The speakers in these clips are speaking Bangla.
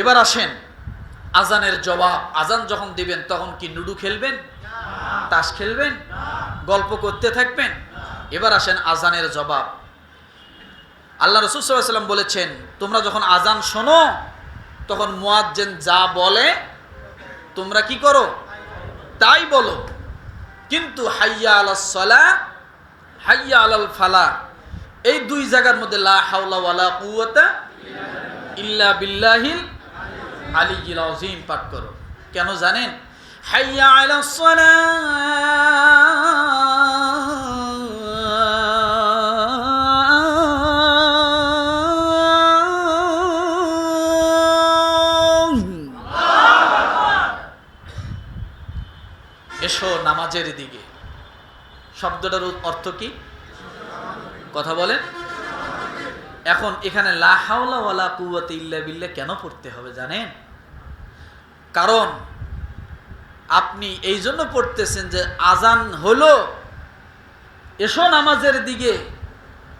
এবার আসেন। আজানের জবাব। আজান যখন দিবেন, তখন কি নুডু খেলবেন? তাস খেলবেন? গল্প করতে থাকবেন? এবার আসেন আজানের জবাব। আল্লাহ রসুল সাল্লাম বলেছেন, তোমরা যখন আজান শোনো, তখন মুয়াজ্জেন যা বলে, তোমরা কি করো? তাই বলো। কিন্তু হাইয়া আলাসলা হাইয়া আলাল ফালা, এই দুই জায়গার মধ্যে লা হাওলা ওয়ালা ইল্লা বিল্লাহিল আলিয়্যিল আযীম পাঠ করো। কেন জানেন? হাইয়া আলাস এসো নামাজের দিকে। শব্দটার অর্থ কি? কথা বলেন। এখন এখানে লা হাওলা ওয়ালা কুওয়াতা ইল্লা বিল্লাহ কেন পড়তে হবে জানেন? কারণ আপনি এই জন্য পড়তেছেন যে আজান হলো, এসো নামাজের দিকে,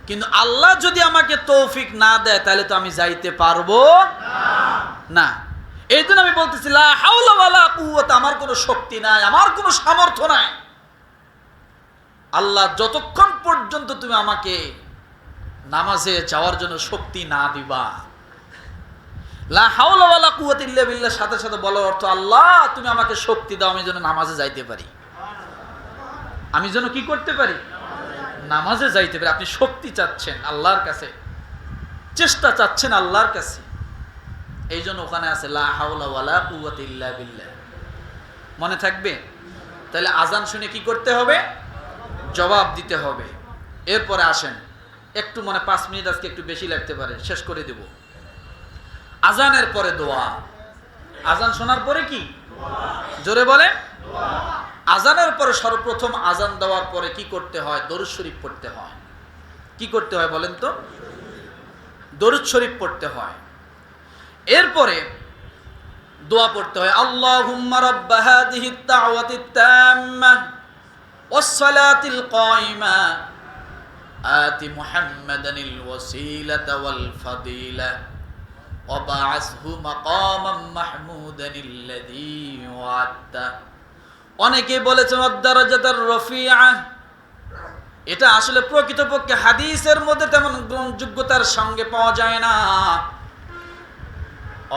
কিন্তু আল্লাহ যদি আমাকে তৌফিক না দেয়, তাহলে তো আমি যাইতে পারব না। এই জন্য আমি বলতেছি ওয়ালা আমার কোনো শক্তি নাই, আমার কোনো সামর্থ্য নাই। আল্লাহ যতক্ষণ পর্যন্ত তুমি আমাকে নামাজে যাওয়ার জন্য শক্তি না দিবা। লা হাওলা ওয়ালা কুওয়াতা ইল্লা বিল্লাহ, সাথে সাথে বলার অর্থ, আল্লাহ, তুমি আমাকে শক্তি দাও, আমি যেন নামাজে যাইতে পারি। আমি যেন কি করতে পারি? নামাজে যাইতে পারি। আপনি শক্তি চাচ্ছেন আল্লাহর কাছে। চেষ্টা চাচ্ছেন আল্লাহর কাছে। এই জন্য ওখানে আছে, লা হাওলা ওয়ালা ইল্লা বিল্লাহ। মনে থাকবে? তাহলে আজান শুনে কি করতে হবে? জবাব দিতে হবে। এরপরে আসেন। একটু মানে পাঁচ মিনিট আজকে একটু বেশি লাগতে পারে, শেষ করে দেব। আজানের পরে দোয়া। আজান শোনার পরে কি? জোরে বলে আজানের পরে সর্বপ্রথম আজান দেওয়ার পরে কি করতে হয়? দরুদ শরীফ পড়তে হয়। কি করতে হয় বলেন তো? দরুদ শরীফ পড়তে হয়। এরপরে দোয়া পড়তে হয়, আল্লাহুম্মা রাব্ব হাদিহি তাওয়াতিত তাম্মা ওয়াস সালাতিল কায়মা। آت محمدا الوسيلة والفضيلة وبعثه مقاما محمودا الذي وعدته অনেকে বলেছেন অদ্দারাজাতার রফিয়া এটা আসলে প্রকৃতপক্ষে হাদিসের মধ্যে তেমন গ্রহণযোগ্যতার সঙ্গে পাওয়া যায় না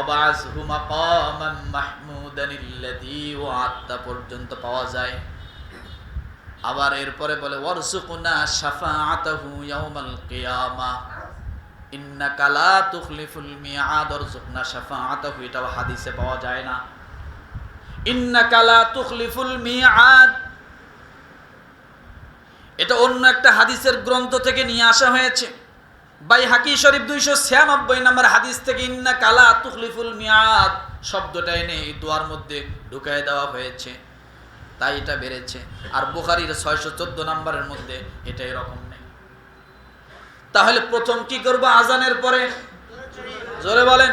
অবাসহু মাকামান মাহমুদান ইল্লাযী ওয়া'আদতা পর্যন্ত পাওয়া যায় আবার এরপরে বলে এটাও হাদিসে পাওয়া যায় না। ইন্নাকা লা তুখলিফুল মিআদ। এটা অন্য একটা হাদিসের গ্রন্থ থেকে নিয়ে আসা হয়েছে। বাই হাকি শরীফ দুইশো ছিয়ানব্বই নম্বর হাদিস থেকে ইন্না কালা তুখলিফুল মিয়াদ শব্দটা এনে এই দোয়ার মধ্যে ঢুকায় দেওয়া হয়েছে। তাই এটা বেড়েছে। আর বুখারির ছয়শো চোদ্দ নম্বরের মধ্যে এটা এরকম নেই। তাহলে প্রথম কি করব আজানের পরে? জোরে বলেন।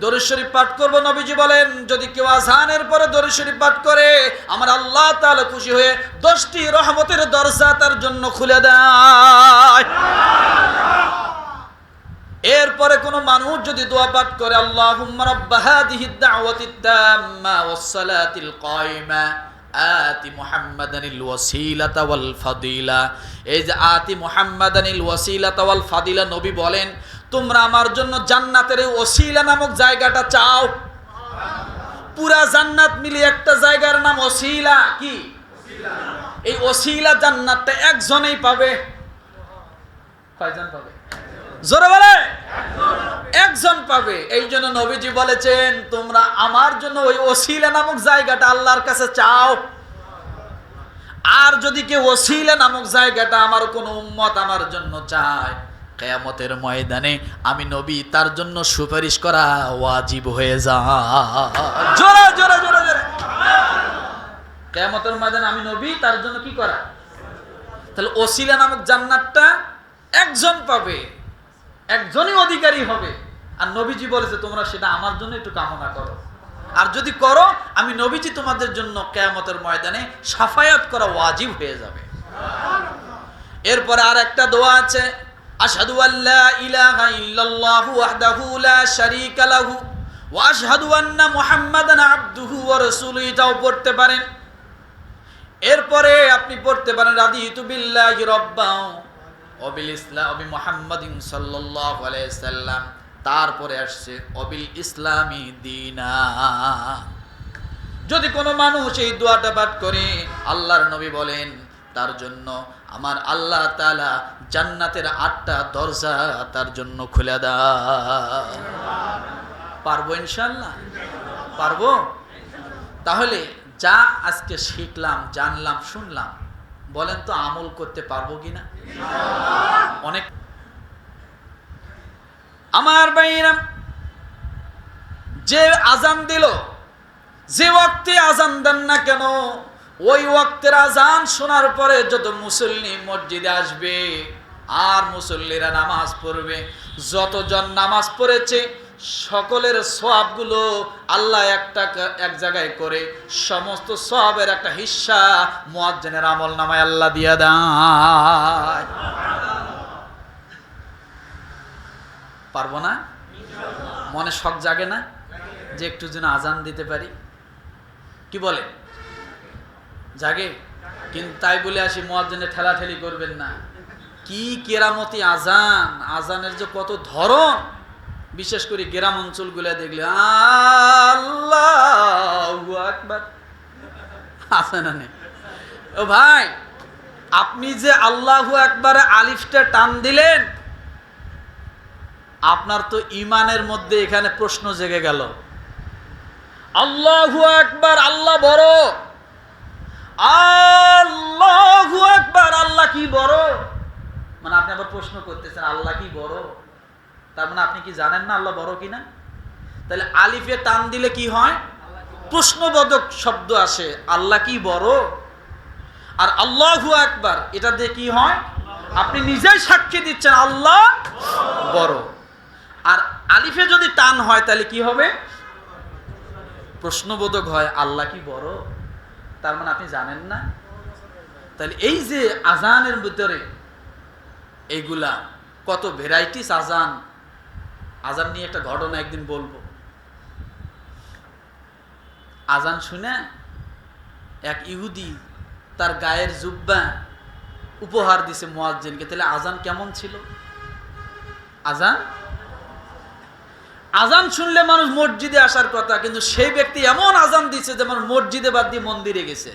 দরুদ শরীফ পাঠ করব, নবীজি বলেন, যদি কেউ আজানের পরে দরুদ শরীফ পাঠ করে, আমার আল্লাহ তাআলা খুশি হয়ে দশটি রহমতের দরজা তার জন্য খুলে দেয়। এরপরে কোন মানুষ যদি দোয়া পাঠ করে ওয়াল ফাদিলা। এই যে ফাদিলা নবী বলেন, তোমরা আমার জন্য জান্নাতের এই ওসিলা নামক জায়গাটা চাও। পুরা জান্নাত মিলিয়ে একটা জায়গার নাম ওসিলা কি? এই ওসিলা জান্নাতটা একজনেই পাবে। কয়জন পাবে? জোরে বলে? একজন পাবে। এই জন্য নবীজি বলেছেন, তোমরা আমার জন্য ওই ওসিলা নামক জায়গাটা আল্লাহর কাছে চাও। আর যদি কেউ ওসিলা নামক জায়গাটা আমার কোনো উম্মত আমার জন্য চায়, কেয়ামতের ময়দানে আমি নবী তার জন্য সুপারিশ করা ওয়াজিব হয়ে যা জোরে জোরে জোরে জোরে। কেয়ামতের ময়দানে আমি নবী তার জন্য কি করা? তাহলে ওসিলা নামক জান্নাতটা একজন পাবে। একজনই অধিকারী হবে। আর নবীজি বলেছে তোমরা সেটা আমার জন্য একটু কামনা করো। আর যদি করো, আমি নবীজি তোমাদের জন্য কেয়ামতের ময়দানে সাফায়াত করা ওয়াজিব হয়ে যাবে। এরপরে আর একটা দোয়া আছে, আশহাদু আল্লা ইলাহা ইল্লাল্লাহু ওয়াহদাহু লা শারীকা লাহু ওয়াশহাদু আন্না মুহাম্মাদান আবদুহু ওয়া রাসূলুহু। এটাও পড়তে পারেন। এরপরে আপনি পড়তে পারেন, রাদিতু বিল্লাহি রাব্বাও অবিল ইসলাম, অবি মুহাম্মাদিন সাল্লাম। তারপরে আসছে অবিল ইসলামি দিনা। যদি কোনো মানুষ এই দোয়াটা পাঠ করে, আল্লাহর নবী বলেন, তার জন্য আমার আল্লাহ তাআলা জান্নাতের আটটা দরজা তার জন্য খুলে দা পারব ইনশাল্লাহ পারব? তাহলে যা আজকে শিখলাম, জানলাম, শুনলাম বলেন তো আমল করতে পারব কিনা? অনেক আমার বাইরাম যে আজান দিল, যে ওয়াক্তে আজান দেন না কেন, ওই ওয়াক্তের আজান শোনার পরে যত মুসল্লি মসজিদে আসবে, আর মুসল্লিরা নামাজ পড়বে, যতজন নামাজ পড়েছে সকলের সবগুলো আল্লাহ একটা এক জায়গায় করে, সমস্ত সবের একটা হিস্সা মুয়াজ্জিনের আমল নামায় আল্লাহ দিয়া দেয়। পারব না? মনে শখ জাগে না যে একটু যেন আজান দিতে পারি? কি বলে? জাগে? কিন্তু তাই বলে আসি মোয়াজ্জনে ঠেলাঠেলি করবেন না। কি কেরামতি আজান? আজানের যে কত ধরন! বিশেষ করে গ্রাম অঞ্চলগুলো দেখলে ও ভাই, আপনি যে আল্লাহ একবারে আলিফটা টান দিলেন, আপনার তো ইমানের মধ্যে এখানে প্রশ্ন জেগে গেল। আল্লাহু একবার আল্লাহ বড়। আল্লাহু একবার আল্লাহ কি বড়? মানে আপনি আবার প্রশ্ন করতেছেন, আল্লাহ কি বড়? তার মানে আপনি কি জানেন না আল্লাহ বড় কিনা? তাহলে আলিফে টান দিলে কি হয়? প্রশ্নবোধক শব্দ আসে, আল্লাহ কি বড়? আর আল্লাহু একবার এটা দিয়ে কি হয়? আপনি নিজেই সাক্ষী দিচ্ছেন আল্লাহ বড়। আর আলিফে যদি টান হয়, তাহলে কি হবে? প্রশ্নবোধক হয়, আল্লাহ কি বড়? তার মানে আপনি জানেন না? তাহলে এই যে আজানের ভিতরে এইগুলা কত ভেরাইটিস আজান আজান নিয়ে একটা ঘটনা একদিন বলব। আজান শুনে এক ইহুদি তার গায়ের জুব্বা উপহার দিছে মোয়াজ্জিনকে। তাহলে আজান কেমন ছিল? আজান? আজান শুনলে মানুষ মসজিদে আসার কথা, কিন্তু সেই ব্যক্তি এমন আজান দিচ্ছে যেমন মসজিদে বাদ দিয়ে মন্দিরে গেছে।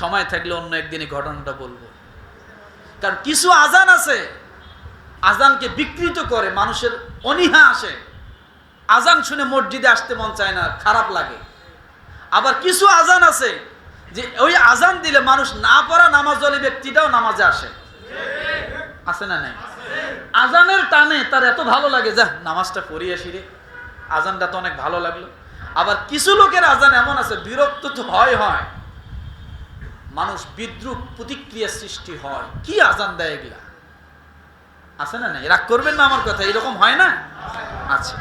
সময় থাকলে অন্য একদিন ঘটনাটা বলব। কারণ কিছু আজান আছে আজানকে বিকৃত করে মানুষের অনীহা আসে। আজান শুনে মসজিদে আসতে মন চায় না, খারাপ লাগে। আবার কিছু আজান আছে যে ওই আজান দিলে মানুষ না পড়া নামাজ ব্যক্তিটাও নামাজে আসে। আছে না নাই? আজানের টানে তার এত ভালো লাগে যা নামাজটা পড়ি আসি রে। আজানটা তো অনেক ভালো লাগল। আবার কিছু লোকের আজান এমন আছে, বিরক্ত তো হয় হয়। মানুষ বিদ্রুপ প্রতিক্রিয়া সৃষ্টি হয়। কি আজান দেয় এগুলা? আছে না নাই? রাগ করবেন না আমার কথা এরকম হয় না? আচ্ছা।